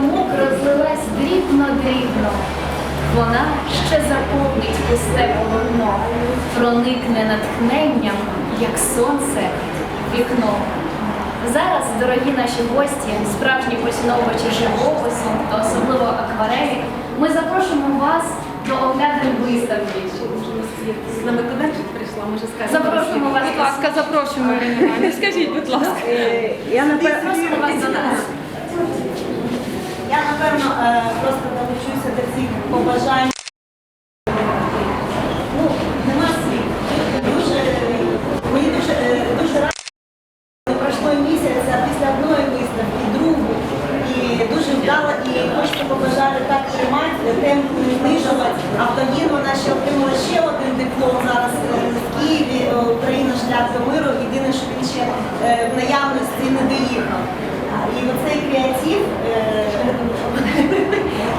думок розлилась дрібно-дрібно. Вона ще заповнить пусте полотно, проникне натхненням, як сонце вікно. Зараз, дорогі наші гості, справжні поціновувачі живопису та особливо акварелі, ми запрошуємо вас до оглядин виставки. З нами куденчик прийшла, може скажемо. Запрошуємо вас. Будь ласка, запрошуємо Ірину Скажіть, будь ласка. Е, Я напевно, вас до нас. я напевно е, просто долучуся до цих побажань. Ну, нема слів. Дуже, мені дуже, е, дуже рада. Пройшло місяць, а після одної виставки, другу. І дуже вдало, і хочеться побажати так тримати, темпу не знижувати. Автогін вона ще отримала ще один диплом зараз е, в Києві, е, Україна шлях до миру. Єдине, що він ще е, в наявності не доїхав. І оцей креатив е,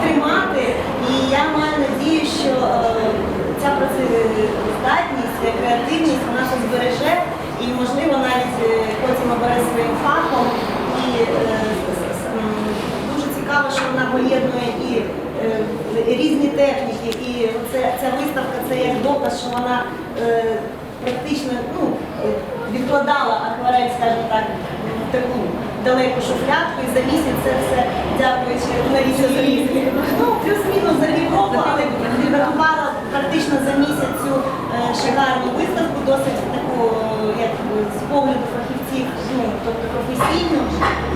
тримати. І я маю надію, що е, ця працездатність, ця вона нас збереже і, можливо, навіть е, потім обере своїм фахом. І е, дуже цікаво, що вона поєднує і е, різні техніки, і ця виставка це як доказ, що вона практично ну, відкладала акварель, скажімо так, в таку далеку шуфлядку і за місяць це все дякуючи Залізні. Ну, плюс-мінус за півроку, але підготувала практично за місяць цю шикарну виставку, досить таку, як з погляду фахівців, ну, тобто професійну.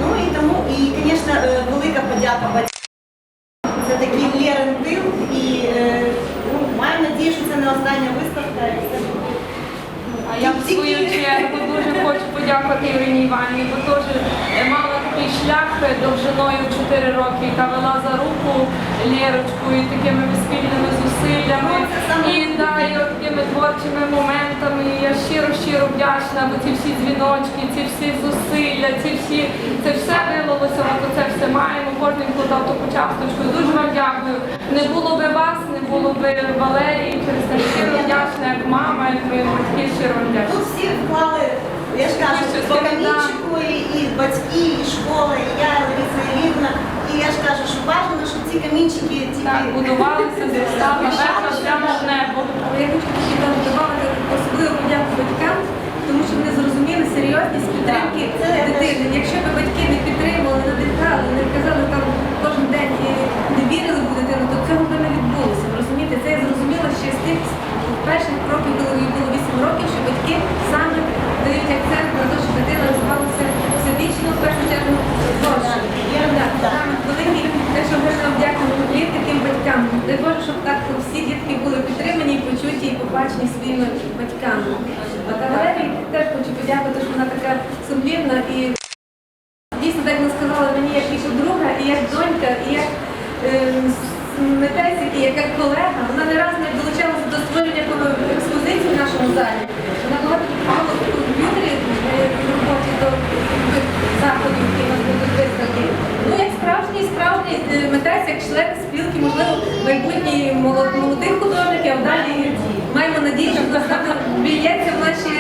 Ну і тому, і, звісно, е, велика подяка батькам. Це такий Лерен тил і е, ну, маю надію, що це не остання виставка. А я в свою чергу дуже хочу подякувати Ірині Іванівні, бо теж е, шлях довжиною в 4 роки, яка вела за руку Лєрочку і такими спільними зусиллями. Ну, це І да, і от такими творчими моментами. І я щиро щиро вдячна, бо ці всі дзвіночки, ці всі зусилля, ці всі це все вилилося, от оце все маємо. Кожен вкладав таку часточку. Дуже вам дякую. Не було би вас, не було би Валерії. Через це щиро вдячна, як мама, як мої батьки, щиро вдячна. Тут всі вклали, я ж кажу, по камінчику, і, і батьки, і школа, і я, і Лариса Іллівна. І я ж кажу, що бажано, щоб ці камінчики ті Так, будувалися, зростали, прямо в небо. Але я хочу ще додавати особливо подяку батькам, тому що вони зрозуміли серйозність підтримки Так, це дитини. Якщо б батьки не підтримували, не надихали, не казали там кожен день і не вірили в дитину, то цього б не відбулося. Ви Розумієте, це я зрозуміла ще з тих перших кроків, коли їй було 8 років, що батьки саме дають акцент на те, що дитина розвивалася всебічно, в першу чергу творчо. Так, саме великий, те, що ми нам дякуємо плід таким батькам. Дай Боже, щоб так всі дітки були підтримані, і почуті і своїми батьками. А Кавалерій теж хочу подякувати, що вона така сумлінна і дійсно так вона сказала мені, як і подруга, і як донька, і як ем, митець, і як, колега. Вона не раз не долучалася до створення експозиції в нашому залі. Вона допомагала в комп'ютері е, в роботі до заходів, які нас будуть виставки. Ну, як справжній, справжній е, митець, як член спілки, можливо, майбутній молодих художників, а далі стане б'ється в наші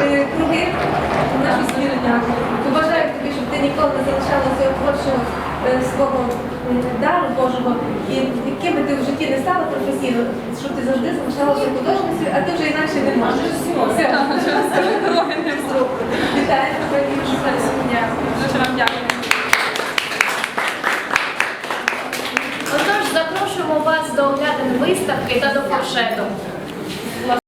е, круги, в нашу спільну. Побажаю тобі, щоб ти ніколи не залишала свого творчого е, свого дару Божого, і яким би ти в житті не стала професійно, щоб ти завжди залишалася художницею, а ти вже інакше не можеш. Все. Вітаю тебе і все. Дуже вам дякую. Отож, запрошуємо вас до оглядин виставки та до фуршету.